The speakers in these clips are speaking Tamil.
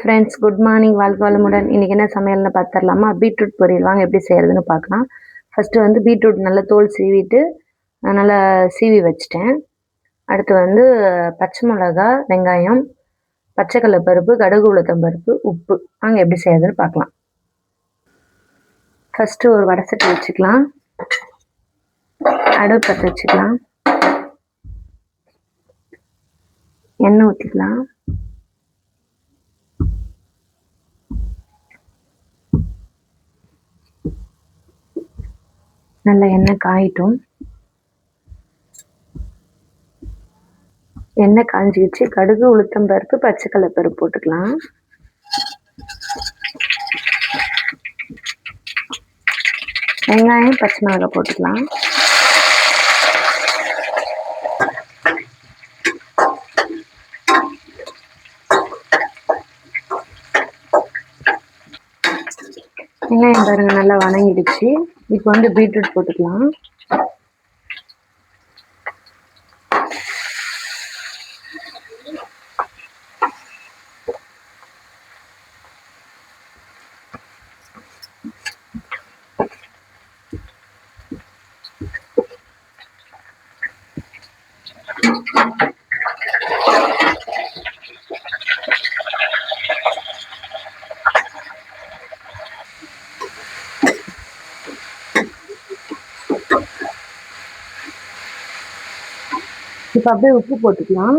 ஃப்ரெண்ட்ஸ் குட் மார்னிங் வாழ்க வளமுடன். இன்றைக்கி என்ன சமையல்னு பார்த்துடலாமா? பீட்ரூட் பொரியல். வாங்க எப்படி செய்கிறதுன்னு பார்க்கலாம். ஃபஸ்ட்டு வந்து பீட்ரூட் நல்லா தோல் சீவிட்டு நல்லா சீவி வச்சுட்டேன். அடுத்து வந்து பச்சை மிளகா வெங்காயம் பச்சைக்கடலை பருப்பு கடுகு உளுத்தம் பருப்பு உப்பு. வாங்க எப்படி செய்கிறதுன்னு பார்க்கலாம். ஃபஸ்ட்டு ஒரு வடைசட்டி வச்சுக்கலாம். அடுப்பு பற்ற வச்சுக்கலாம். எண்ணெய் ஊற்றிக்கலாம் நல்ல எண்ணெய் காயிட்டும். எண்ணெய் காஞ்சிடுச்சு கடுகு உளுத்தம் பருப்பு பச்சைக்கடலை பருப்பு போட்டுக்கலாம். வெங்காயம் பச்சை மிளகாய் போட்டுக்கலாம். வெங்காயம் பாருங்க நல்லா வணங்கிடுச்சு. இப்போ வந்து பீட்ரூட் போட்டுக்கலாம். இப்போ அப்படியே உப்பு போட்டுக்கலாம்.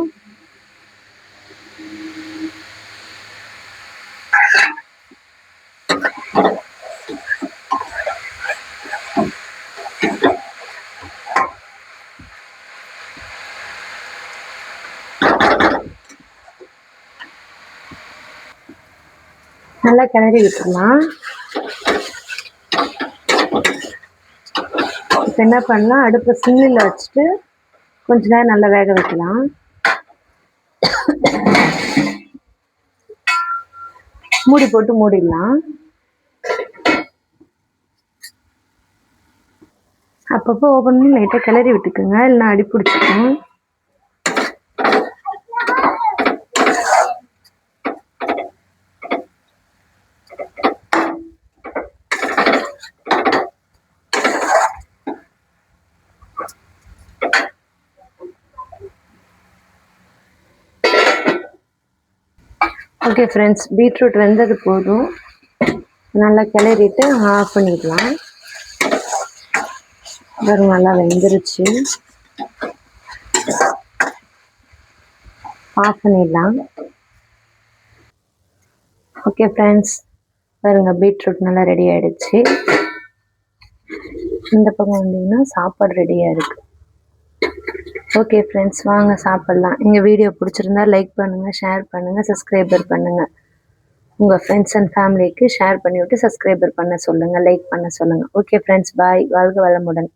நல்லா கிளறி விட்டுடலாம். இப்போ என்ன பண்ணலாம்? அடுப்பை சிம்மில் வச்சுட்டு கொஞ்ச நேரம் நல்லா வேக வைக்கலாம். மூடி போட்டு மூடிடலாம். அப்பப்போ ஓப்பன் பண்ணி லைட்டாக கிளறி விட்டுக்குங்க. இல்லைன்னா அடி பிடிச்சிக்கும் ஓகே ஃப்ரெண்ட்ஸ் பீட்ரூட் வெந்தது போதும். நல்லா கிளறிட்டு ஆஃப் பண்ணிக்கலாம். பாருங்க நல்லா வெந்துருச்சு. ஆஃப் பண்ணிடலாம். ஓகே ஃப்ரெண்ட்ஸ் பாருங்க பீட்ரூட் நல்லா ரெடி ஆயிடுச்சு. இந்த பக்கம் வந்தீங்கன்னா சாப்பாடு ரெடியாக இருக்கு. ஓகே ஃப்ரெண்ட்ஸ் வாங்க சாப்பிட்லாம். எங்கள் வீடியோ பிடிச்சிருந்தா லைக் பண்ணுங்கள் ஷேர் பண்ணுங்கள் சப்ஸ்கிரைபர் பண்ணுங்கள் உங்கள் ஃப்ரெண்ட்ஸ் அண்ட் ஃபேமிலிக்கு ஷேர் பண்ணிவிட்டு சப்ஸ்கிரைபர் பண்ண சொல்லுங்கள் லைக் பண்ண சொல்லுங்கள் ஓகே ஃப்ரெண்ட்ஸ் பாய் வாழ்க வளமுடன்.